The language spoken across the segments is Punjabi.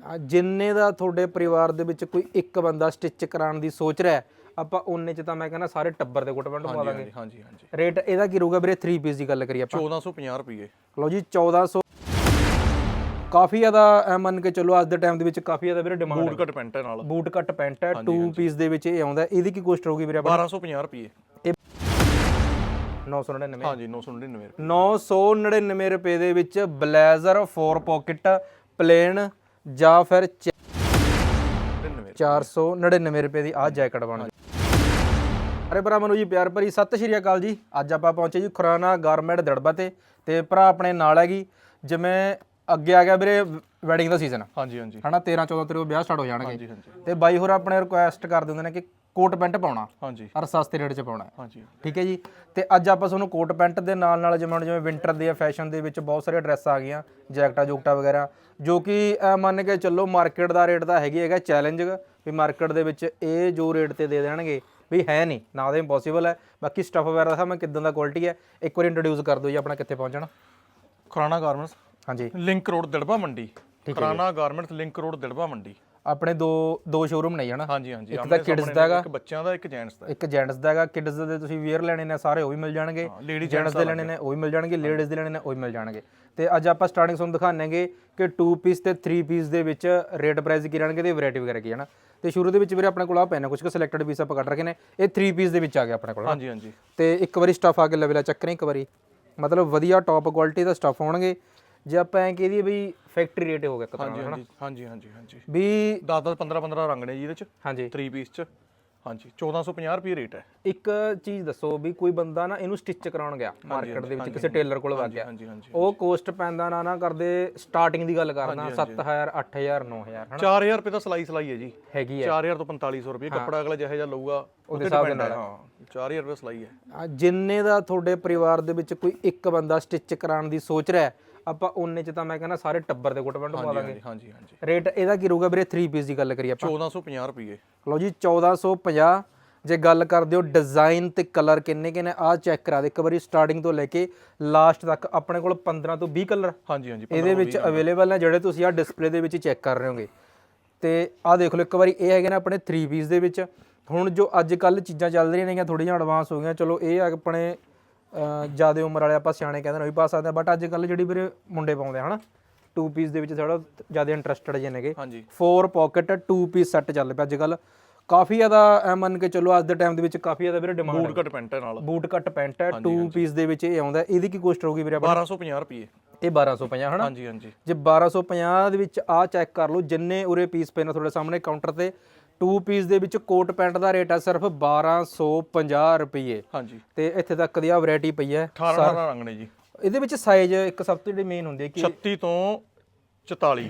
ਆ ਜਿੰਨੇ ਦਾ ਤੁਹਾਡੇ ਪਰਿਵਾਰ ਦੇ ਵਿੱਚ ਕੋਈ ਇੱਕ ਬੰਦਾ ਸਟਿਚ ਕਰਾਉਣ ਦੀ ਸੋਚ ਰਿਹਾ ਹੈ, ਆਪਾਂ ਉਹਨੇ ਚ ਤਾਂ ਮੈਂ ਕਹਿੰਦਾ ਸਾਰੇ ਟੱਬਰ ਦੇ ਕੋਟ ਪੈਂਟ ਪਵਾ ਦਾਂਗੇ। ਹਾਂਜੀ ਹਾਂਜੀ ਹਾਂਜੀ। ਰੇਟ ਇਹਦਾ ਕੀ ਰਹੂਗਾ ਵੀਰੇ? 3 ਪੀਸ ਦੀ ਗੱਲ ਕਰੀਏ ਆਪਾਂ। 1450 ਰੁਪਏ ਲਓ ਜੀ 1400 ਕਾਫੀ ਜ਼ਿਆਦਾ ਐ ਮੰਨ ਕੇ ਚੱਲੋ ਅੱਜ ਦੇ ਟਾਈਮ ਦੇ ਵਿੱਚ ਕਾਫੀ ਜ਼ਿਆਦਾ ਵੀਰੇ ਡਿਮਾਂਡ ਬੂਟ ਕਟ ਪੈਂਟ ਨਾਲ। ਬੂਟ ਕੱਟ ਪੈਂਟ ਹੈ 2 ਪੀਸ ਦੇ ਵਿੱਚ ਇਹ ਆਉਂਦਾ ਹੈ। ਇਹਦੀ ਕੀ ਕੋਸਟ ਰਹੂਗੀ ਵੀਰੇ ਆਪਾਂ? 1250 ਰੁਪਏ 999 ਹਾਂਜੀ 999 ਰੁਪਏ 999 ਰੁਪਏ ਦੇ ਵਿੱਚ ਬਲੇਜ਼ਰ 4 ਪਾਕਟ ਪਲੇਨ ਜਾਂ ਫਿਰ ਚ- 99 499 ਰੁਪਏ ਦੀ ਆਹ ਜੈਕਟ ਬਣ ਅਰੇ ਭਰਾ ਮਨੂ ਜੀ ਪਿਆਰ ਭਰੀ ਸਤਿ ਸ਼੍ਰੀ ਅਕਾਲ ਜੀ। ਅੱਜ ਆਪਾਂ ਪਹੁੰਚੇ ਜੀ ਖੁਰਾਨਾ ਗਾਰਮੈਂਟ ਦੜਬਾ ਤੇ ਤੇ ਭਰਾ ਆਪਣੇ ਨਾਲ ਹੈਗੀ ਜਿਵੇਂ ਅੱਗੇ ਆ ਗਿਆ ਵੀਰੇ ਵੈਡਿੰਗ ਦਾ ਸੀਜ਼ਨ ਹਾਂਜੀ ਹਾਂਜੀ। ਹਨਾ 13 14 ਤਰੀਕ ਨੂੰ ਵਿਆਹ ਸਟਾਰਟ ਹੋ ਜਾਣਗੇ। ਤੇ ਬਾਈ ਹੋਰ ਆਪਣੇ ਰਿਕੁਐਸਟ ਕਰਦੇ ਹੁੰਦੇ ਨੇ ਕਿ ਕੋਟ ਪੈਂਟ ਪਾਉਣਾ। ਹਾਂਜੀ। ਔਰ ਸਸਤੇ ਰੇਟ 'ਚ ਪਾਉਣਾ। ਹਾਂਜੀ। ਠੀਕ ਹੈ ਜੀ? ਤੇ ਅੱਜ ਆਪਾਂ ਤੁਹਾਨੂੰ ਕੋਟ ਪੈਂਟ ਦੇ ਨਾਲ ਨਾਲ ਜਿਵੇਂ ਜਿਵੇਂ ਵਿੰਟਰ ਦੇ ਫੈਸ਼ਨ ਦੇ ਵਿੱਚ ਬਹੁਤ ਸਾਰੇ ਡਰੈਸ ਆ ਗਈਆਂ ਜੈਕਟਾਂ ਜੁਕਟਾਂ ਵਗੈਰਾ ਜੋ ਕਿ ਮੰਨ ਕੇ ਚੱਲੋ ਮਾਰਕੀਟ ਦਾ ਰੇਟ ਤਾਂ ਹੈਗੀ ਹੈਗਾ ਚੈਲੰਜ ਵੀ ਮਾਰਕੀਟ ਦੇ ਵਿੱਚ ਇਹ ਜੋ ਰੇਟ ਤੇ ਦੇ ਦੇਣਗੇ ਵੀ ਹੈ ਨਹੀਂ ਨਾ ਤਾਂ ਇੰਪੋਸੀਬਲ ਹੈ। ਬਾਕੀ ਸਟਫ ਵਗੈਰਾ ਦਾ ਮੈਂ ਕਿਦਾਂ ਦਾ ਕੁਆਲਿਟੀ ਹੈ ਇੱਕ ਵਾਰੀ ਇੰਟਰੋਡਿਊਸ ਕਰ ਦਿਓ ਜੀ ਆਪਣਾ ਕਿੱਥੇ ਪਹੁੰਚਣਾ। ਖੁਰਾਨਾ ਗਾਰਮੈਂਟਸ ਹਾਂਜੀ। Link road Darba Mandi Khurana garments link road Darba Mandi ਆਪਣੇ ਦੋ ਦੋ ਸ਼ੋਰੂਮ ਨੇ ਹਨਾ? ਹਾਂਜੀ ਹਾਂਜੀ। ਇੱਕ ਤਾਂ ਸਾਹਮਣੇ ਦਾ ਹੈਗਾ। ਇੱਕ ਬੱਚਿਆਂ ਦਾ ਇੱਕ ਜੈਂਟਸ ਦਾ। ਇੱਕ ਜੈਂਟਸ ਦਾ ਹੈਗਾ ਕਿਡਸ ਦੇ ਤੁਸੀਂ ਵੇਅਰ ਲੈਣੇ ਨੇ ਸਾਰੇ ਉਹ ਵੀ ਮਿਲ ਜਾਣਗੇ। ਜੈਂਟਸ ਦੇ ਲੈਣੇ ਨੇ ਉਹ ਵੀ ਮਿਲ ਜਾਣਗੇ ਲੇਡੀਜ਼ ਦੇ ਲੈਣੇ ਨੇ ਉਹ ਵੀ ਮਿਲ ਜਾਣਗੇ। ਤੇ ਅੱਜ ਆਪਾਂ ਸਟਾਰਟਿੰਗ ਤੁਹਾਨੂੰ ਦਿਖਾਣਾਂਗੇ ਕਿ 2 ਪੀਸ ਤੇ 3 ਪੀਸ ਦੇ ਵਿੱਚ ਰੇਟ ਪ੍ਰਾਈਸ ਕੀ ਰਹਿਣਗੇ ਤੇ ਵੈਰਾਈਟੀ ਵਗੈਰਾ ਕੀ ਹੈ ਨਾ ਤੇ ਸ਼ੁਰੂ ਦੇ ਵਿੱਚ ਵੀਰੇ ਆਪਣੇ ਕੋਲ ਆ ਪੈਨ ਕੁਝ ਕੁ ਸਿਲੈਕਟਡ ਪੀਸ ਆਪਾਂ ਕੱਢ ਰੱਖੇ ਨੇ। ਇਹ 3 ਪੀਸ ਦੇ ਵਿੱਚ ਆ ਗਿਆ ਆਪਣੇ ਕੋਲ ਹਾਂਜੀ ਹਾਂਜੀ। ਤੇ ਇੱਕ ਵਾਰੀ ਸਟਫ ਆ ਕੇ ਲੈਵਲ ਚੱਕ ਰਹੇ ਇੱਕ ਵਾਰੀ। ਮਤਲਬ ਵਧੀਆ ਟੌਪ ਕੁਆਲਿਟੀ ਦਾ ਸਟਫ ਹੋਣਗੇ। ਜੇ ਆਪਾਂ ਐਂ ਕਹਦੀਏ ਵੀ ਫੈਕਟਰੀ ਰੇਟ ਹੋ ਗਿਆ ਇੱਕ ਤਰ੍ਹਾਂ ਦਾ ਹਾਂਜੀ ਹਾਂਜੀ ਹਾਂਜੀ ਹਾਂਜੀ। ਵੀ 10 10 15 15 ਰੰਗ ਨੇ ਜੀ ਇਹਦੇ ਚ ਹਾਂਜੀ। 3 ਪੀਸ ਚ। ਹਾਂਜੀ 1450 ਰੁਪਏ ਰੇਟ ਹੈ। ਇੱਕ ਚੀਜ਼ ਦੱਸੋ ਵੀ ਕੋਈ ਬੰਦਾ ਨਾ ਇਹਨੂੰ ਸਟਿਚ ਕਰਾਉਣ ਗਿਆ ਮਾਰਕੀਟ ਦੇ ਵਿੱਚ ਕਿਸੇ ਟੇਲਰ ਕੋਲ ਵਗ ਗਿਆ। ਹਾਂਜੀ ਹਾਂਜੀ ਉਹ ਕੋਸਟ ਪੈਂਦਾ ਨਾ ਨਾ ਕਰਦੇ ਸਟਾਰਟਿੰਗ ਦੀ ਗੱਲ ਕਰਦਾ 7000 8000 9000 ਹਨਾ? 4000 ਰੁਪਏ ਦਾ ਸਲਾਈ ਸਲਾਈ ਹੈ ਜੀ। ਹੈਗੀ ਹੈ। 4000 ਤੋਂ 4500 ਰੁਪਏ ਕੱਪੜਾ ਅਗਲਾ ਜਿਹੋ ਜਿਹਾ ਲਊਗਾ ਉਹਦੇ ਹਿਸਾਬ ਦੇ depend ਹੈ, ਹਾਂ। 4000 ਰੁਪਏ ਸਲਾਈ ਹੈ। ਆ, ਜਿੰਨੇ ਦਾ ਤੁਹਾਡੇ ਪਰਿਵਾਰ ਦੇ ਵਿੱਚ ਕੋਈ ਇੱਕ ਬੰਦਾ ਸਟਿਚ ਕਰਾਉਣ ਦੀ ਸੋਚ ਰਿਹਾ ਹੈ, ਆਪਾਂ ਉਹਨੇ ਚ ਤਾਂ ਮੈਂ ਕਹਿੰਦਾ ਸਾਰੇ ਟੱਬਰ ਦੇ ਕੋਟ ਪੈਂਟ ਪਵਾ ਦਾਂਗੇ। ਹਾਂਜੀ ਹਾਂਜੀ ਰੇਟ ਇਹਦਾ ਕੀ ਰਹੂਗਾ ਵੀਰੇ? 3 ਪੀਸ ਦੀ ਗੱਲ ਕਰੀਏ ਆਪਾਂ। 1450 ਰੁਪਏ ਲਓ ਜੀ 1450 ਜੇ ਗੱਲ ਕਰਦੇ ਹੋ ਡਿਜ਼ਾਈਨ ਤੇ ਕਲਰ ਕਿੰਨੇ ਕਿੰਨੇ ਆ ਚੈੱਕ ਕਰਾ ਦੇ। ਇੱਕ ਵਾਰੀ ਸਟਾਰਟਿੰਗ ਤੋਂ ਲੈ ਕੇ ਲਾਸਟ ਤੱਕ ਆਪਣੇ ਕੋਲ 15 ਤੋਂ 20 ਕਲਰ ਹਾਂਜੀ ਹਾਂਜੀ ਇਹਦੇ ਵਿੱਚ ਅਵੇਲੇਬਲ ਨੇ ਜਿਹੜੇ ਤੁਸੀਂ ਆ ਡਿਸਪਲੇ ਦੇ ਵਿੱਚ ਚੈੱਕ ਕਰ ਰਹੇ ਹੋਗੇ। ਤੇ ਆਹ ਦੇਖ ਲਓ ਇੱਕ ਵਾਰੀ ਇਹ ਹੈਗੇ ਨੇ ਆਪਣੇ 3 ਪੀਸ ਦੇ ਵਿੱਚ। ਹੁਣ ਜੋ ਅੱਜ ਕੱਲ ਚੀਜ਼ਾਂ ਚੱਲ ਰਹੀਆਂ ਨੇਗੀਆਂ ਥੋੜੀਆਂ ਐਡਵਾਂਸ ਹੋ ਗਈਆਂ। ਚਲੋ ਇਹ ਆਪਣੇ ਜ਼ਿਆਦਾ ਉਮਰ ਵਾਲੇ ਆਪਾਂ ਸਿਆਣੇ ਕਹਿੰਦੇ ਨੇ ਵੀ ਪਾ ਸਕਦੇ ਆ ਬਟ ਅੱਜ ਕੱਲ ਜਿਹੜੀ ਵੀਰੇ ਮੁੰਡੇ ਪਾਉਂਦੇ ਆ ਹਨਾ? 2 ਪੀਸ ਦੇ ਵਿੱਚ ਥੋੜਾ ਜ਼ਿਆਦਾ ਇੰਟਰਸਟਡ ਜੇ ਨੇਗੇ। ਹਾਂਜੀ। 4 ਪਾਕਟ 2 ਪੀਸ ਸੈੱਟ ਚੱਲ ਪਿਆ ਅੱਜ ਕੱਲ ਕਾਫੀ ਜ਼ਿਆਦਾ ਐ ਮੰਨ ਕੇ ਚੱਲੋ ਅੱਜ ਦੇ ਟਾਈਮ ਦੇ ਵਿੱਚ ਕਾਫੀ ਜ਼ਿਆਦਾ ਵੀਰੇ ਡਿਮਾਂਡ ਬੂਟ ਕਟ ਪੈਂਟ ਨਾਲ। ਬੂਟ ਕੱਟ ਪੈਂਟ ਹੈ 2 ਪੀਸ ਦੇ ਵਿੱਚ ਇਹ ਆਉਂਦਾ। ਇਹਦੀ ਕੀ ਕੋਸਟ ਰਹੂਗੀ ਵੀਰੇ ਆਪਾਂ 1250 ਰੁਪਏ ਇਹ 1250 ਹਨਾ? ਹਾਂਜੀ ਹਾਂਜੀ। ਜੇ 1250 ਦੇ ਵਿੱਚ ਆ ਚੈੱਕ ਕਰ ਲਓ ਜਿੰਨੇ ਉਰੇ ਪੀਸ ਪਏ ਨੇ ਤੁਹਾਡੇ ਸਾਹਮਣੇ ਕਾਊਂਟਰ ਤੇ 2 ਪੀਸ ਦੇ ਵਿੱਚ ਕੋਟ ਪੈਂਟ ਦਾ ਰੇਟ ਹੈ ਸਿਰਫ 1250 ਰੁਪਏ ਹਾਂਜੀ। ਤੇ ਇੱਥੇ ਤੱਕ ਦੀ ਆ ਵੈਰਾਈਟੀ ਪਈ ਹੈ। 18 18 ਰੰਗ ਨੇ ਜੀ। ਇਹਦੇ ਵਿੱਚ ਸਾਈਜ਼ ਇੱਕ ਸਭ ਤੋਂ ਜਿਹੜੀ ਮੇਨ ਹੁੰਦੀ ਹੈ ਕਿ 36 ਤੋਂ 44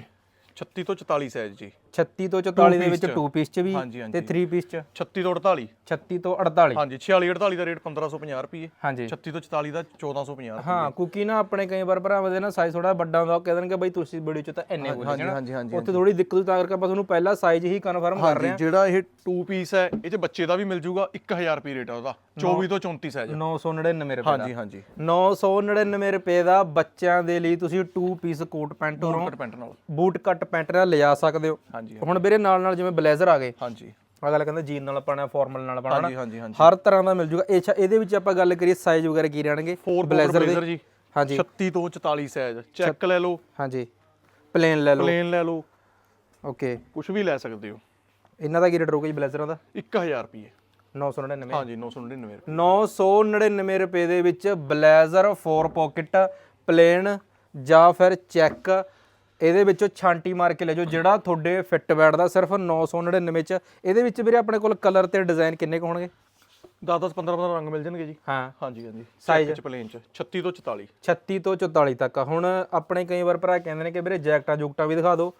36 ਤੋਂ 44 ਸਾਈਜ਼ ਜੀ। 36 ਤੋਂ 44 ਦੇ ਵਿੱਚ 2 ਪੀਸ ਚ ਵੀ ਤੇ 3 ਪੀਸ ਚ। 36 ਤੋਂ 48 36 ਤੋਂ 48 ਹਾਂਜੀ 46 48 ਦਾ ਰੇਟ 1550 ਰੁਪਏ। ਹਾਂਜੀ। 36 ਤੋਂ 44 ਦਾ 1450 ਰੁਪਏ। ਹਾਂ ਕਿਉਂਕਿ ਨਾ ਆਪਣੇ ਕਈ ਵਾਰ ਭਰਾਵਾਂ ਦੇ ਨਾ ਸਾਈਜ਼ ਥੋੜਾ ਵੱਡਾ ਹੁੰਦਾ ਉਹ ਕਹਿ ਦੇਣਗੇ ਬਈ ਤੁਸੀਂ ਵੀਡੀਓ ਚ ਤਾਂ ਇੰਨੇ ਬੋਲੇ ਹਾਂਜੀ ਹਾਂਜੀ ਹਾਂਜੀ ਉੱਥੇ ਥੋੜੀ ਦਿੱਕਤ ਤਾਂ ਕਰਕੇ ਆਪਾਂ ਤੁਹਾਨੂੰ ਪਹਿਲਾਂ ਸਾਈਜ਼ ਹੀ ਕਨਫਰਮ ਕਰ ਰਹੇ ਹਾਂਜੀ ਜਿਹੜਾ ਇਹ 2 ਪੀਸ ਹੈ ਇਹ ਚ ਬੱਚੇ ਦਾ ਵੀ ਮਿਲ ਜੂਗਾ 1000 ਰੁਪਏ ਰੇਟ ਆ ਉਹਦਾ। 24 ਤੋਂ 34 ਸਾਈਜ਼ 999 ਰੁਪਏ ਦਾ। ਹਾਂਜੀ ਹਾਂਜੀ। 999 ਰੁਪਏ ਦਾ ਬੱਚਿਆਂ ਦੇ ਲਈ ਤੁਸੀਂ 2 ਪੀਸ ਕੋਟ ਪੈਂਟ ਪੈਂਟ ਨਾਲ। ਬੂਟ ਕੱਟ ਪੈਂਟ ਨਾਲ ਲਿਜਾ ਸਕਦੇ ਹੋ। ਹਾਂਜੀ ਹੁਣ ਵੀਰੇ ਨਾਲ ਨਾਲ ਜਿਵੇਂ ਬਲੇਜ਼ਰ ਆ ਗਏ। ਹਾਂਜੀ। ਆ ਗੱਲ ਕਹਿੰਦਾ ਜੀਨ ਨਾਲ ਪਾਣਾ ਫਾਰਮਲ ਨਾਲ ਪਾਣਾ ਹਾਂਜੀ ਹਾਂਜੀ ਹਾਂਜੀ। ਹਰ ਤਰ੍ਹਾਂ ਦਾ ਮਿਲ ਜੂਗਾ। ਇਹ ਅੱਛਾ ਇਹਦੇ ਵਿੱਚ ਆਪਾਂ ਗੱਲ ਕਰੀਏ ਸਾਈਜ਼ ਵਗੈਰਾ ਕੀ ਰਹਿਣਗੇ? ਬਲੇਜ਼ਰ ਬਲੇਜ਼ਰ ਜੀ। ਹਾਂਜੀ। 36 ਤੋਂ 44 ਸਾਈਜ਼ ਚੈੱਕ ਲੈ ਲਓ। ਹਾਂਜੀ। ਪਲੇਨ ਲੈ ਲਓ। ਪਲੇਨ ਲੈ ਲਓ। ਓਕੇ ਕੁਝ ਵੀ ਲੈ ਸਕਦੇ ਹੋ। ਇਹਨਾਂ ਦਾ ਕੀ ਰੇਟ ਰਹੂਗਾ ਜੀ ਬਲੇਜ਼ਰਾਂ ਦਾ? 1000 ਰੁਪਏ 999 ਹਾਂਜੀ 999 ਰੁਪਏ 999 ਰੁਪਏ ਦੇ ਵਿੱਚ ਬਲੇਜ਼ਰ 4 ਪਾਕਟ ਪਲੇਨ ਜਾਂ ਫਿਰ ਚੈੱਕ ਇਹਦੇ ਵਿੱਚੋਂ ਛਾਂਟੀ ਮਾਰ ਕੇ ਲੈ ਜਾਓ ਜਿਹੜਾ ਤੁਹਾਡੇ ਫਿੱਟ ਬੈਠਦਾ ਸਿਰਫ 999 ਚ ਇਹਦੇ ਵਿੱਚ ਵੀਰੇ ਆਪਣੇ ਕੋਲ ਕਲਰ ਤੇ ਡਿਜ਼ਾਈਨ ਕਿੰਨੇ ਕੁ ਹੋਣਗੇ? 10 10 15 15 ਰੰਗ ਮਿਲ ਜਾਣਗੇ ਜੀ। ਹਾਂ। ਹਾਂਜੀ ਹਾਂਜੀ। Size? ਚ ਪਲੇਨ ਚ 36 ਤੋਂ 44 36 ਤੋਂ 44 ਤੱਕ। ਹੁਣ ਆਪਣੇ ਕਈ ਵਾਰ ਭਰਾ ਕਹਿੰਦੇ ਨੇ ਕਿ ਵੀਰੇ ਜੈਕਟਾਂ ਜੁਕਟਾਂ ਵੀ ਦਿਖਾ ਦਿਓ।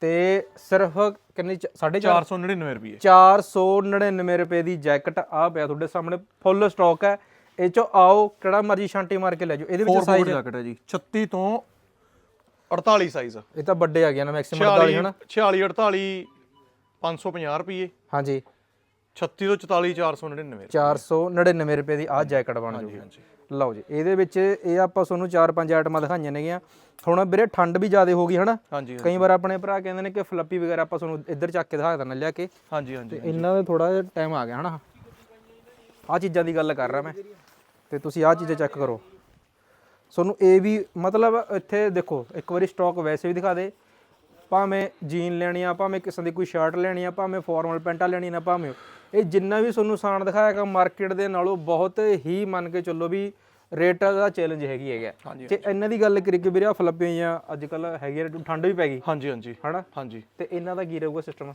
ਤੇ ਸਿਰਫ ਕਿੰਨੀ 4.5 499 ਰੁਪਏ। 499 ਰੁਪਏ ਦੀ ਜੈਕਟ ਆ ਪਿਆ ਤੁਹਾਡੇ ਸਾਹਮਣੇ ਫੁੱਲ ਸਟਾਕ ਹੈ। ਇਹ ਚੋਂ ਆਓ ਕਿਹੜਾ ਮਰਜ਼ੀ ਛਾਂਟੀ ਮਾਰ ਕੇ ਲੈ ਜਾਓ। ਇਹਦੇ ਵਿੱਚ ਸਾਈਜ਼ ਜੈਕਟ ਹੈ ਜੀ। 36 ਤੋਂ 48 ਸਾਈਜ਼ ਇਹ ਤਾਂ ਵੱਡੇ ਆ ਗਿਆ ਨਾ ਮੈਕਸਿਮਮ 46 48 ਹਨਾ? 46 48 550 ਰੁਪਏ। ਹਾਂਜੀ। 36 ਤੋਂ 44 499 499 ਰੁਪਏ। ਦੀ ਆਹ ਜੈਕਟ ਬਣ ਜੂਗੀ। ਲਓ ਜੀ ਇਹਦੇ ਵਿੱਚ ਇਹ ਆਪਾਂ ਤੁਹਾਨੂੰ ਚਾਰ ਪੰਜ ਆਈਟਮਾਂ ਦਿਖਾਈਆਂ ਨੇਗੀਆਂ। ਹੁਣ ਵੀਰੇ ਠੰਡ ਵੀ ਜ਼ਿਆਦਾ ਹੋ ਗਈ ਹਨਾ? ਕਈ ਵਾਰ ਆਪਣੇ ਭਰਾ ਕਹਿੰਦੇ ਨੇ ਕਿ ਫਲੱਪੀ ਵਗੈਰਾ ਆਪਾਂ ਤੁਹਾਨੂੰ ਇੱਧਰ ਚੱਕ ਕੇ ਦਿਖਾ ਦਿੰਦਾ ਲਿਆ ਕੇ। ਹਾਂਜੀ ਹਾਂਜੀ ਇਹਨਾਂ ਦਾ ਥੋੜਾ ਜਿਹਾ ਟਾਈਮ ਆ ਗਿਆ ਹਨਾ? ਆਹ ਚੀਜ਼ਾਂ ਦੀ ਗੱਲ ਕਰ ਰਿਹਾ ਮੈਂ। ਤੇ ਤੁਸੀਂ ਆਹ ਚੀਜ਼ਾਂ ਚੈੱਕ ਕਰੋ। ਤੁਹਾਨੂੰ ਇਹ ਵੀ ਮਤਲਬ ਇੱਥੇ ਦੇਖੋ ਇੱਕ ਵਾਰੀ ਸਟਾਕ ਵੈਸੇ ਵੀ ਦਿਖਾ ਦੇ। ਭਾਵੇਂ ਜੀਨ ਲੈਣੀ ਆ ਭਾਵੇਂ ਕਿਸੇ ਦੀ ਕੋਈ ਸ਼ਰਟ ਲੈਣੀ ਆ ਭਾਵੇਂ ਫਾਰਮਲ ਪੈਂਟਾਂ ਲੈਣੀ ਨਾ ਭਾਵੇਂ ਇਹ ਜਿੰਨਾ ਵੀ ਤੁਹਾਨੂੰ ਸਾਨ ਦਿਖਾਇਆਗਾ ਮਾਰਕੀਟ ਦੇ ਨਾਲੋਂ ਬਹੁਤ ਹੀ ਮੰਨ ਕੇ ਚੱਲੋ ਵੀ ਰੇਟ ਦਾ ਚੈਲੰਜ ਹੈਗੀ ਹੈਗਾ। ਤੇ ਇਹਨਾਂ ਦੀ ਗੱਲ ਕਰੀ ਕਿ ਵੀਰੇ ਆ ਫਲੱਪੀਆਂ ਅੱਜ ਕੱਲ ਹੈਗੀ ਠੰਡ ਵੀ ਪੈ ਗਈ। ਹਾਂਜੀ ਹਾਂਜੀ। ਹਨਾ? ਹਾਂਜੀ। ਤੇ ਇਹਨਾਂ ਦਾ ਕੀ ਰਹੂਗਾ ਸਿਸਟਮ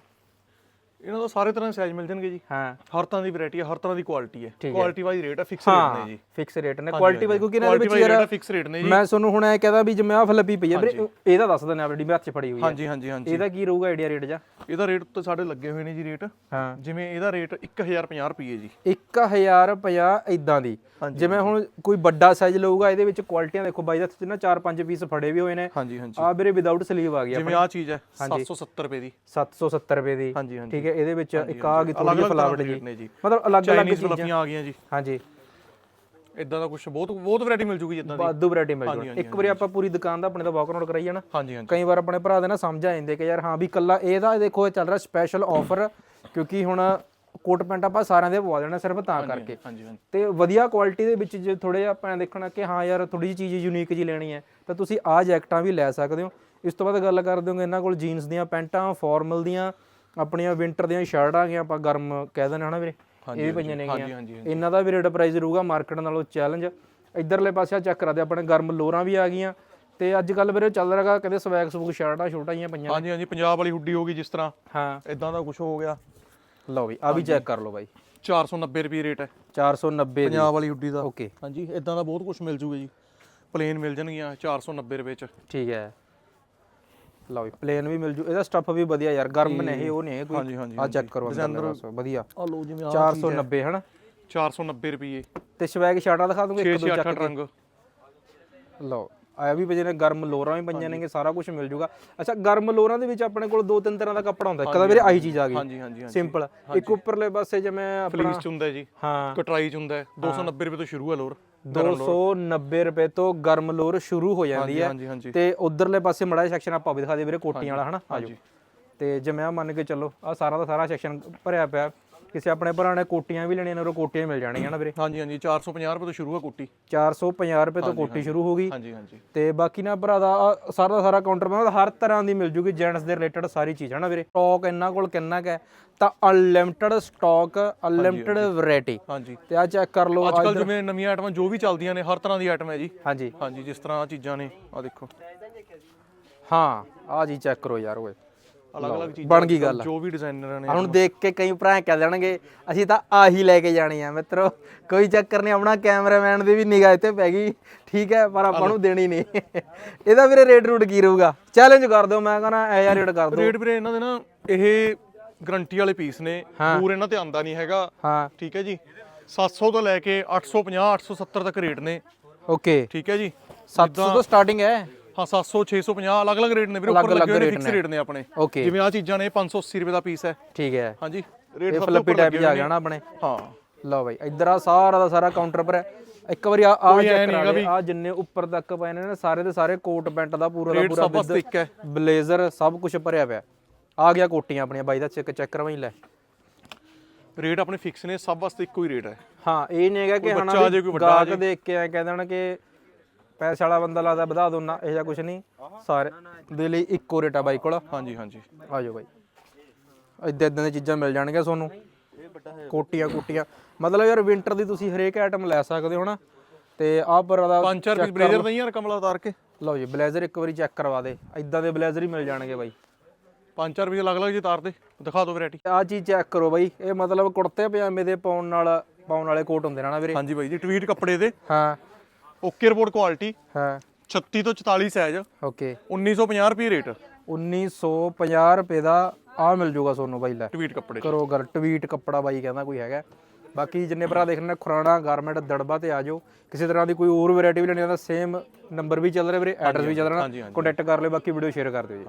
ਇਹਨਾਂ ਦਾ ਸਾਰੇ ਤਰ੍ਹਾਂ ਦੇ ਸਾਈਜ਼ ਮਿਲ ਜਾਣਗੇ ਜੀ। ਹਾਂ। ਹਰ ਤਰ੍ਹਾਂ ਦੀ ਵੈਰਾਈਟੀ ਹੈ ਹਰ ਤਰ੍ਹਾਂ ਦੀ ਕੁਆਲਿਟੀ ਹੈ। ਹੈ। ਕੁਆਲਿਟੀ ਵਾਈਜ਼ ਰੇਟ ਹੈ ਫਿਕਸ ਰੇਟ ਨੇ ਹਾਂ ਜੀ ਫਿਕਸ ਰੇਟ ਨੇ ਕੁਆਲਿਟੀ ਵਾਈਜ਼ ਕਿਉਂਕਿ ਇਹਨਾਂ ਦੇ ਵਿੱਚ ਯਾਰ ਫਿਕਸ ਰੇਟ ਨੇ ਜੀ। ਮੈਂ ਤੁਹਾਨੂੰ ਹੁਣ ਇਹ ਕਹਦਾ ਵੀ ਜਿਵੇਂ ਆ ਫਲੱਪੀ ਪਈ ਆ ਵੀਰੇ ਇਹਦਾ ਦੱਸ ਦਿੰਦੇ ਆ ਜਿਹੜੀ ਮੈਂ ਹੱਥ 'ਚ ਫੜੀ ਹੋਈ ਹੈ। ਹਾਂਜੀ ਹਾਂਜੀ ਹਾਂਜੀ। ਇਹਦਾ ਕੀ ਰਹੂਗਾ ਆਈਡੀਆ ਰੇਟ ਜਾ? ਇਹਦਾ ਰੇਟ ਤਾਂ ਸਾਡੇ ਲੱਗੇ ਹੋਏ ਨੇ ਜੀ ਰੇਟ ਹਾਂ। ਜਿਵੇਂ ਇਹਦਾ ਰੇਟ 1050 ਰੁਪਏ ਜੀ। 1050 ਇਦਾਂ ਦੀ। ਜਿਵੇਂ ਹੁਣ ਕੋਈ ਵੱਡਾ ਸਾਈਜ਼ ਲਊਗਾ ਇਹਦੇ ਵਿੱਚ ਕੁਆਲਿਟੀਆਂ ਦੇਖੋ ਬਾਈ ਦਾ ਚ ਨਾ 4-5 ਪੀਸ ਫੜੇ ਵੀ ਹੋਏ ਨੇ। ਹਾਂਜੀ ਹਾਂਜੀ। ਆ ਵੀਰੇ ਵਿਦਆਊਟ ਸਲੀਵ ਆ ਗਿਆ ਜਿਵੇਂ ਆ ਚੀਜ਼ ਹੈ 770 ਰੁਪਏ ਦੀ। 770 ਰੁਪਏ ਦੀ। ਹਾਂਜੀ ਹਾਂਜੀ। ਠੀਕ ਹੈ ਇਹਦੇ ਵਿੱਚ ਇੱਕ ਆ ਗਈ ਥੋੜੀ ਅਲੱਗ-ਅਲੱਗ ਫਲਾਵਟ ਦੇ ਜੀ ਜੀ। ਮਤਲਬ ਅਲੱਗ-ਅਲੱਗ ਚੀਜ਼ਾਂ। ਆ ਗਈਆਂ ਜੀ। ਹਾਂਜੀ। ਇਦਾਂ ਦਾ ਕੁਝ ਬਹੁਤ ਬਹੁਤ ਵੈਰਾਈਟੀ ਮਿਲ ਜੂਗੀ ਜਿੱਦਾਂ ਦੀ। ਵਾਧੂ ਵੈਰਾਈਟੀ ਮਿਲ ਹਾਂਜੀ, ਜੂ ਇੱਕ ਵਾਰੀ ਆਪਾਂ ਪੂਰੀ ਦੁਕਾਨ ਦਾ ਆਪਣੇ ਤੋਂ ਵਾਕ ਆਊਟ ਹਾਂਜੀ ਹਾਂਜੀ। ਕਈ ਵਾਰ ਆਪਣੇ ਭਰਾ ਦੇ ਨਾ ਸਮਝ ਆ ਜਾਂਦੇ ਕਿ ਯਾਰ ਹਾਂ ਵੀ ਕੱਲਾ ਇਹਦਾ ਦੇਖੋ ਇਹ ਚੱਲ ਰਿਹਾ ਸਪੈਸ਼ਲ ਆਫਰ ਕਿਉਂਕਿ ਹੁਣ ਕੋਟ ਪੈਂਟ ਆਪਾਂ ਸਾਰਿਆਂ ਦੇ ਪਵਾ ਦੇਣਾ ਸਿਰਫ ਤਾਂ ਕਰਕੇ। ਤੇ ਵਧੀਆ ਕੁਆਲਿਟੀ ਦੇ ਵਿੱਚ ਜੇ ਥੋੜੇ ਆਪਾਂ ਦੇਖਣਾ ਕਿ ਹਾਂ ਯਾਰ ਥੋੜੀ ਜਿਹੀ ਚੀਜ਼ ਯੂਨੀਕ ਜੀ ਲੈਣੀ ਹੈ ਤਾਂ ਤੁਸੀਂ ਆਹ ਜੈਕਟਾਂ ਵੀ ਲੈ ਸਕਦੇ ਹੋ। ਇਸ ਤੋਂ ਬਾਅਦ ਗੱਲ ਕਰਦੇ ਹੋਗੇ ਇਹਨਾਂ ਕੋਲ ਜੀਨਸ ਦੀਆਂ ਪੈਂਟਾਂ ਫਾਰਮਲ ਦੀਆਂ ਆਪਣੀਆਂ ਵਿੰਟਰ ਦੀਆਂ ਸ਼ਰਟਾਂ ਆ ਗਈਆਂ ਆਪਾਂ ਗਰਮ ਕਹਿ ਦਿੰਦੇ ਹਨਾ ਵੀਰੇ? ਇਹ ਵੀ ਪਈਆਂ ਨੇ ਇਹਨਾਂ ਦਾ ਵੀ ਰੇਟ ਪ੍ਰਾਈਸ ਰਹੂਗਾ ਮਾਰਕੀਟ ਨਾਲੋਂ ਚੈਲੰਜ ਇਧਰਲੇ ਪਾਸੇ ਚੈੱਕ ਕਰਾ ਦੇ ਆਪਣੇ ਗਰਮ ਲੋਰਾਂ ਵੀ ਆ ਗਈਆਂ। ਤੇ ਅੱਜ ਕੱਲ ਵੀਰੇ ਚੱਲ ਰਿਹਾਗਾ ਕਹਿੰਦੇ ਸਵੈਗ ਸਵੂਗ ਸ਼ਰਟਾਂ ਛੋਟਾਂ ਜੀਆਂ ਪਈਆਂ ਹਾਂਜੀ ਹਾਂਜੀ ਪੰਜਾਬ ਵਾਲੀ ਹੁੱਡੀ ਹੋ ਗਈ ਜਿਸ ਤਰ੍ਹਾਂ। ਹਾਂ। ਇਦਾਂ ਦਾ ਕੁਝ ਹੋ ਗਿਆ। ਲਓ ਵੀ ਆ ਵੀ ਚੈੱਕ ਕਰ ਲਓ ਬਾਈ। 490 ਰੁਪਏ ਰੇਟ ਹੈ। 490 ਦੀ। ਪੰਜਾਬ ਵਾਲੀ ਹੁੱਡੀ ਦਾ। ਓਕੇ ਹਾਂਜੀ ਇਦਾਂ ਦਾ ਬਹੁਤ ਕੁਝ ਮਿਲ ਜੂਗਾ ਜੀ। ਪਲੇਨ ਮਿਲ ਜਾਣਗੀਆਂ 490 ਰੁਪਏ ਚ। ਠੀਕ ਹੈ। ਲਓ ਪਲੇਨ ਵੀ ਮਿਲ ਜੂ। ਇਹਦਾ ਸਟੱਫ ਵੀ ਵਧੀਆ ਯਾਰ ਗਰਮ ਨੇ ਇਹ ਉਹ ਨਹੀਂ ਹੈ ਕੋਈ। ਆ ਚੈੱਕ ਕਰੋ ਅੰਦਰ ਵਧੀਆ। ਆ ਲਓ ਜਿਵੇਂ 490 ਹਨਾ? 490 ਰੁਪਏ ਤੇ ਸਵੈਗ ਸ਼ਰਟਾਂ ਦਿਖਾ ਦੂੰਗੇ 6 ਇੱਕ ਦੋ 6 ਚੱਕ 8 ਰੰਗ। ਲਓ ਆ ਵੀ ਪਜੇ ਨੇ ਗਰਮ ਲੋਰਾਂ ਵੀ ਪਈਆਂ ਨੇਗੇ ਸਾਰਾ ਕੁਝ ਮਿਲ ਜੂਗਾ। ਅੱਛਾ ਗਰਮ ਲੋਰਾਂ ਦੇ ਵਿੱਚ ਆਪਣੇ ਕੋਲ ਦੋ ਤਿੰਨ ਤਰ੍ਹਾਂ ਦਾ ਕੱਪੜਾ ਹੁੰਦਾ। ਇੱਕ ਤਾਂ ਵੀਰੇ ਆਹੀ ਚੀਜ਼ ਆ ਗਈ। ਹਾਂਜੀ ਹਾਂਜੀ ਹਾਂਜੀ। ਸਿੰਪਲ ਇੱਕ ਉੱਪਰਲੇ ਪਾਸੇ ਜਿਵੇਂ ਆਪਣਾ ਫਲੀਸ ਚ ਹੁੰਦਾ ਜੀ। ਹਾਂ। ਕਟਰਾਈ ਚ ਹੁੰਦਾ ਹੈ। 290 ਰੁਪਏ ਤੋਂ ਸ਼ੁਰੂ ਹੈ ਲੋਰ। 290 ਰੁਪਏ ਤੋਂ ਗਰਮ ਲੋਰ ਸ਼ੁਰੂ ਹੋ ਜਾਂਦੀ ਹੈ। ਤੇ ਉਧਰਲੇ ਪਾਸੇ ਮੜਾ ਸੈਕਸ਼ਨ ਆਪਾਂ ਵੀ ਦਿਖਾ ਦੇ ਵੀਰੇ ਕੋਟੀਆਂ ਵਾਲਾ ਹਨਾ? ਆਜੋ। ਤੇ ਜਿਵੇਂ ਆ ਮੰਨ ਕੇ ਚੱਲੋ ਆ ਸਾਰਾ ਦਾ ਸਾਰਾ ਸੈਕਸ਼ਨ ਭਰਿਆ ਪਿਆ। ਕਿਸੇ ਆਪਣੇ ਭਰਾ ਨੇ ਕੋਟੀਆਂ ਵੀ ਲੈਣੀਆਂ ਨੇ ਉਹ ਕੋਟੀਆਂ ਮਿਲ ਜਾਣਗੀਆਂ ਨਾ ਵੀਰੇ। ਹਾਂਜੀ ਹਾਂਜੀ 450 ਰੁਪਏ ਤੋਂ ਸ਼ੁਰੂ ਹੈ ਕੁੱਟੀ। 450 ਰੁਪਏ ਤੋਂ ਕੋਟੀ ਸ਼ੁਰੂ ਹੋ ਗਈ। ਹਾਂਜੀ ਹਾਂਜੀ। ਤੇ ਬਾਕੀ ਨਾ ਭਰਾ ਦਾ ਆਹ ਸਾਰਾ ਦਾ ਸਾਰਾ ਕਾਊਂਟਰ ਮੈਂ ਹਰ ਤਰ੍ਹਾਂ ਦੀ ਮਿਲ ਜੂਗੀ ਜੈਂਟਸ ਦੇ ਰਿਲੇਟਡ ਸਾਰੀ ਚੀਜ਼ ਹੈ ਨਾ ਵੀਰੇ। ਸਟਾਕ ਇਹਨਾਂ ਕੋਲ ਕਿੰਨਾ ਕੁ ਹੈ? ਤਾਂ ਅਨਲਿਮਟਿਡ ਸਟਾਕ ਅਨਲਿਮਟਿਡ ਵੈਰਾਈਟੀ ਹਾਂਜੀ। ਤੇ ਆ ਚੈੱਕ ਕਰ ਲਓ ਅੱਜ ਕੱਲ ਜਿਵੇਂ ਨਵੀਆਂ ਆਈਟਮਾਂ ਜੋ ਵੀ ਚੱਲਦੀਆਂ ਨੇ ਹਰ ਤਰ੍ਹਾਂ ਦੀ ਆਈਟਮ ਹੈ ਜੀ। ਹਾਂਜੀ। ਹਾਂਜੀ ਜਿਸ ਤਰ੍ਹਾਂ ਆਹ ਚੀਜ਼ਾਂ ਨੇ ਆ ਦੇਖੋ। ਹਾਂ ਆ ਜੀ ਚੈੱਕ ਕਰੋ ਯਾਰ ਓਏ। ਅਲੱਗ-ਅਲੱਗ ਚੀਜ਼ਾਂ ਬਣ ਗਈ ਗੱਲ। ਜੋ ਵੀ ਡਿਜ਼ਾਈਨਰਾਂ ਨੇ ਹੁਣ ਦੇਖ ਕੇ ਕਈ ਭਰਾ ਕਹਿ ਦੇਣਗੇ ਅਸੀਂ ਤਾਂ ਆਹੀ ਲੈ ਕੇ ਜਾਣੀ ਆ ਮਿੱਤਰੋ। ਕੋਈ ਚੱਕਰ ਨਹੀਂ ਆਪਣਾ ਕੈਮਰਾਮੈਨ ਦੀ ਵੀ ਨਿਗਾਹ ਇੱਥੇ ਪੈ ਗਈ। ਠੀਕ ਹੈ ਪਰ ਆਪਾਂ ਨੂੰ ਦੇਣੀ ਨਹੀਂ। ਇਹਦਾ ਵੀਰੇ ਰੇਟ ਰੂਟ ਕੀ ਰਹੂਗਾ? ਚੈਲੰਜ ਕਰ ਦਿਓ ਮੈਂ ਕਹਿੰਦਾ ਐ ਯਾਰ ਰੇਟ ਕਰ ਦਿਓ। ਰੇਟ ਵੀਰੇ ਇਹਨਾਂ ਦੇ ਨਾ ਇਹ ਗਰੰਟੀ ਵਾਲੇ ਪੀਸ ਨੇ। ਪੂਰ ਇਹਨਾਂ ਤੇ ਆਂਦਾ ਨਹੀਂ ਹੈਗਾ। ਹਾਂ। ਠੀਕ ਹੈ ਜੀ। 700 ਤੋਂ ਲੈ ਕੇ 850 870 ਤੱਕ ਰੇਟ ਨੇ। ਓਕੇ ਠੀਕ ਹੈ ਜੀ। 700 ਤੋਂ ਸਟਾਰਟਿੰਗ ਹੈ। ਹਾਂ 700 650 ਅਲੱਗ-ਅਲੱਗ ਰੇਟ ਨੇ ਵੀਰੇ ਉੱਪਰ ਲੱਗੇ ਹੋਏ ਨੇ ਫਿਕਸ ਰੇਟ ਨੇ ਆਪਣੇ। ਓਕੇ। ਜਿਵੇਂ ਆ ਚੀਜ਼ਾਂ ਨੇ 580 ਰੁਪਏ ਦਾ ਪੀਸ ਹੈ। ਠੀਕ ਹੈ। ਹਾਂਜੀ। ਰੇਟ ਇਹ ਸਭ ਤੋਂ ਫਲੱਪੀ ਉੱਪਰ ਟਾਈਪ ਲੱਗੇ ਜਾ ਹੋਏ ਗਿਆ ਨੇ। ਨਾ ਆਪਣੇ। ਹਾਂ। ਲਓ ਬਾਈ ਇੱਧਰ ਆ ਸਾਰਾ ਦਾ ਸਾਰਾ ਕਾਊਂਟਰ ਪਰ ਹੈ। ਇੱਕ ਵਾਰੀ ਆ ਆ ਕੋਈ ਐਂ ਚੈੱਕ ਨੀ ਕਰਾ ਹੈਗਾ ਦੇ ਆ ਜਿੰਨੇ ਉੱਪਰ ਤੱਕ ਪਏ ਨੇ ਨਾ ਸਾਰੇ ਦੇ ਸਾਰੇ ਕੋਟ ਪੈਂਟ ਦਾ ਪੂਰਾ ਦਾ ਰੇਟ ਪੂਰਾ ਸਭ ਵਾਸਤੇ ਇੱਕ ਹੈ। ਬਲੇਜ਼ਰ ਸਭ ਕੁਝ ਭਰਿਆ ਪਿਆ। ਆ ਗਿਆ ਕੋਟੀਆਂ ਆਪਣੀਆਂ ਬਾਈ ਦਾ ਚੈੱਕ ਚੈੱਕ ਕਰਵਾਈ ਲੈ। ਰੇਟ ਆਪਣੇ ਫਿਕਸ ਨੇ ਸਭ ਵਾਸਤੇ ਇੱਕੋ ਹੀ ਰੇਟ ਹੈ। ਹਾਂ ਇਹ ਨਹੀਂ ਹੈਗਾ ਕਿ ਹਣਾ ਗਾਹਕ ਦੇਖ ਕੇ ਐ ਕਹਿ ਦੇਣ ਕਿ ਪੈਸੇ ਵਾਲਾ ਬੰਦਾ ਲੱਗਦਾ ਵਧਾ ਦੋ ਨਾ ਇਹ ਜਿਹਾ ਕੁਝ ਨਹੀਂ। ਸਾਰੇ ਦੇ ਲਈ ਇੱਕੋ ਰੇਟ ਆ ਬਾਈ ਕੋਲ। ਹਾਂਜੀ ਹਾਂਜੀ। ਆ ਜਾਓ ਬਾਈ। ਇਦਾਂ ਇਦਾਂ ਦੀਆਂ ਚੀਜ਼ਾਂ ਮਿਲ ਜਾਣਗੀਆਂ ਤੁਹਾਨੂੰ। ਕੋਟੀਆਂ ਕੋਟੀਆਂ। ਮਤਲਬ ਯਾਰ ਵਿੰਟਰ ਦੀ ਤੁਸੀਂ ਹਰੇਕ ਆਈਟਮ ਲੈ ਸਕਦੇ ਹੋ ਨਾ। ਤੇ ਆਹ ਪਰ ਦਾ ਪੰਜ ਚਾਰ ਪੀਸ ਬਲੇਜ਼ਰ ਨਹੀਂ ਯਾਰ ਕਮਲਾ ਉਤਾਰ ਕੇ। ਲਓ ਜੀ ਬਲੇਜ਼ਰ ਇੱਕ ਵਾਰੀ ਚੈੱਕ ਕਰਵਾ ਦੇ। ਇਦਾਂ ਦੇ ਬਲੇਜ਼ਰ ਹੀ ਮਿਲ ਜਾਣਗੇ ਬਾਈ। ਪੰਜ ਚਾਰ ਪੀਸ ਅਲੱਗ-ਅਲੱਗ ਜੀ ਉਤਾਰ ਦੇ ਦਿਖਾ ਦਿਓ ਵੈਰਾਈਟੀ ਆਹ ਚੀਜ਼ ਚੈੱਕ ਕਰੋ ਬਾਈ। ਇਹ ਮਤਲਬ ਕੁੜਤੇ ਪਜਾਮੇ ਦੇ ਪਾਉਣ ਨਾਲ ਪਾਉਣ ਵਾਲੇ ਕੋਟ ਹੁੰਦੇ ਨੇ ਨਾ ਵੀਰੇ। ਹਾਂਜੀ ਬਾਈ ਜੀ ਟਵੀਟ ਕੱਪੜੇ ਦੇ। ਹਾਂ। Okay report quality. ਹਾਂ। 36 ਤੋਂ 44 ਸਾਈਜ਼ ਓਕੇ। 1950 ਰੁਪਏ ਰੇਟ 1950 ਰੁਪਏ ਦਾ ਆ ਮਿਲ ਜੂਗਾ ਤੁਹਾਨੂੰ ਬਾਈ ਲੈ। ਟਵੀਟ ਕੱਪੜੇ ਕਰੋ ਗੱਲ ਟਵੀਟ ਕੱਪੜਾ ਬਾਈ ਕਹਿੰਦਾ ਕੋਈ ਹੈਗਾ। ਬਾਕੀ ਜਿੰਨੇ ਭਰਾ ਦੇਖਣੇ ਖੁਰਾਣਾ ਗਾਰਮੈਂਟ ਦੜਬਾ ਤੇ ਆ ਜਾਓ। ਕਿਸੇ ਤਰ੍ਹਾਂ ਦੀ ਕੋਈ ਹੋਰ ਵੈਰਾਈਟੀ ਵੀ ਲੈਣੀ ਆ ਤਾਂ ਸੇਮ ਨੰਬਰ ਵੀ ਚੱਲ ਰਿਹਾ ਵੀਰੇ ਐਡਰੈਸ ਵੀ ਚੱਲ ਰਿਹਾ। ਕੰਟੈਕਟ ਕਰ ਲਿਓ ਬਾਕੀ ਵੀਡੀਓ ਸ਼ੇਅਰ ਕਰ ਦਿਓ ਜੀ।